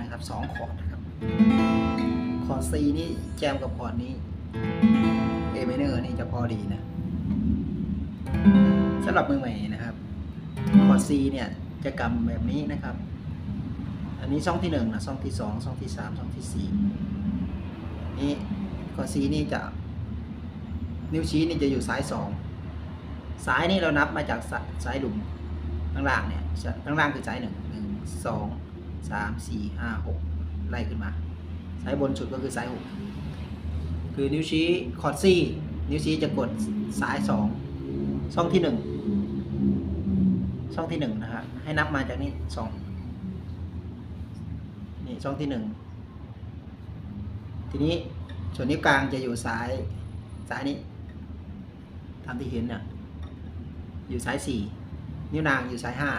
นะครับสองคอร์ดนะครับคอร์ด C นี่แจมกับคอร์ดนี้ A minor นี่จะพอดีนะสำหรับมือใหม่นะครับคอร์ด C เนี่ยจะกำแบบนี้นะครับ อันนี้ช่องที่หนึ่งนะช่องที่สองช่องที่สามช่องที่สี่นี่คอร์ด C นี่จะนิ้วชี้นี่จะอยู่ซ้ายสองซ้ายนี่เรานับมาจากซ้ายหลุมข้างล่างเนี่ยข้างล่างคือซ้ายหนึ่ง สองสามสี่ห้าหกไล่ขึ้นมาซ้ายบนสุดก็คือซ้ายหกคือนิ้วชี้คอร์ดซี่นิ้วชี้จะกดซ้ายสองช่องที่หนึ่งช่องที่หนึ่งนะฮะให้นับมาจากนี่สองนี่ช่องที่หนึ่งทีนี้ส่วนนิ้วกลางจะอยู่ซ้ายซ้ายนี้ตามที่เห็นเนี่ยอยู่ซ้ายสี่นิ้วนางอยู่ซ้ายห้า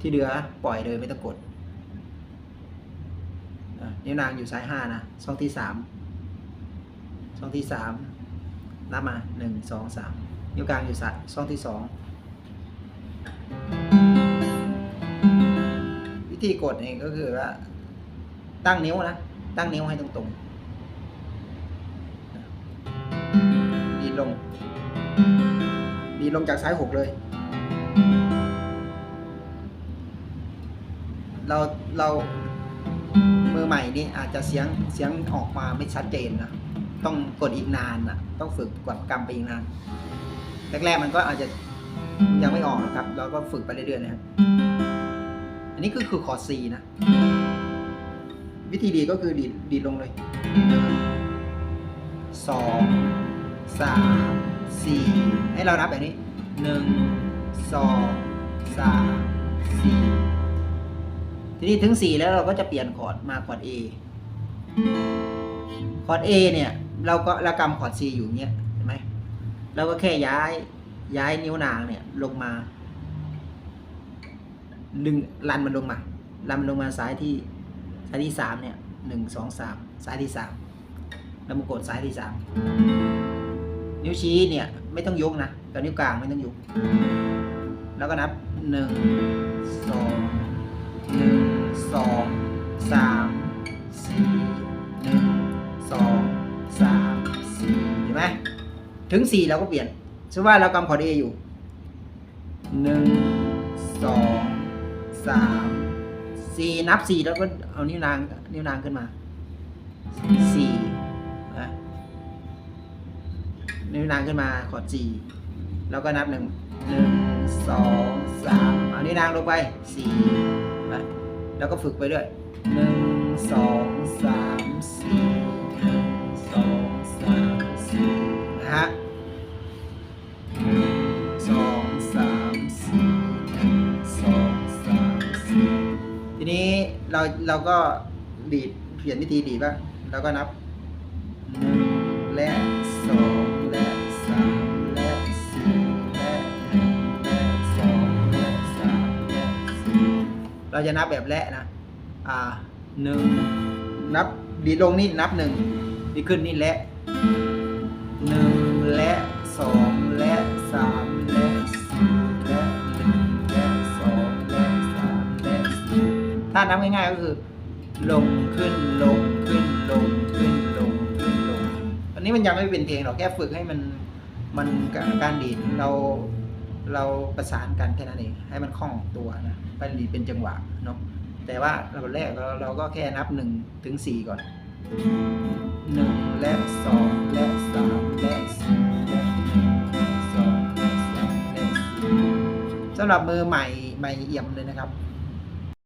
ที่เหลือปล่อยเลยไม่ต้องกดนิ้วนางอยู่ซ้ายห้านะช่องที่สามช่องที่สามนับมาหนึ่งสองสามนิ้วกลางอยู่ซ้ายช่องที่สองวิธีกดเองก็คือว่าตั้งนิ้วนะ ตั้งนิ้วให้ตรงๆดีลง ดีลงจากซ้ายหกเลย เราเรามือใหม่นี่อาจจะเสียงเสียงออกมาไม่ชัดเจนนะต้องกดอีกนานนะต้องฝึกกดกำไปอีกนานแรกๆมันก็อาจจะยังไม่ออกนะครับ เราก็ฝึกไปเรื่อยๆนะครับอันนี้คือคือคอร์ด C นะ วิธีดีก็คือดีดีลงเลยสองสามสี่ให้เรานับแบบนี้หนึ่งสองสามสี่ ทีนี้ถึงสี่แล้วเราก็จะเปลี่ยนคอร์ดมาคอร์ด A คอร์ด A เนี่ยเราก็รากำคอร์ด C อยู่เงี้ยเห็นไหมเราก็แค่ย้ายย้ายนิ้วนางเนี่ยลงมาดึงลันมันลงมาลันมันลงมาซ้ายที่ซ้ายที่สามเนี่ยหนึ่งสองสามซ้ายที่สามแล้วมากดซ้ายที่สามนิ้วชี้เนี่ยไม่ต้องยกนะกับนิ้วกลางไม่ต้องยกแล้วก็นับหนึ่งสองหนึ่ง สองสามสี่หนึ่งสองสามสี่เห็นไหมถึงสี่เราก็เปลี่ยนสมมติว่าเรากำคอดเออยู่หนึ่งสองสามสี่นับสี่แล้วก็เอานิ้วนางนิ้วนางขึ้นมาสี่นะนิ้วนางขึ้นมาคอดสี่แล้วก็นับหนึ่งหนึ่งสองสามเอานิ้วนางลงไปสี่ แล้วก็ฝึกไปด้วยหนึ่งสองสามสี่หนึ่งสองสามสี่นะฮะสองสามสี่หนึ่งสองสามสี่ทีนี้เราเราก็ดีดเปลี่ยนวิธีดีดบ้างเราก็นับหนึ่งและ เราจะนับแบบและนะ อ่าหนึ่งนับดีลงนี่นับหนึ่งดีขึ้นนี่และหนึ่งและสองและสามและสี่และหนึ่งและสองและสามและสี่ถ้านับง่ายๆก็คือ ลงขึ้นลงขึ้นลงขึ้นลงขึ้นลงอันนี้มันยังไม่เป็นเพลงหรอกแค่ฝึกให้มันมันการดีดเรา เราประสานกันแค่นั้นเองให้มันคล่องตัวนะการดีเป็นจังหวะเนาะแต่ว่าเราแรกเราเราก็แค่นับหนึ่งถึงสี่ก่อนหนึ่งและสองและสามและสี่และหนึ่งและสองและสามและสี่สำหรับมือใหม่ใหม่เอี่ยมเลยนะครับ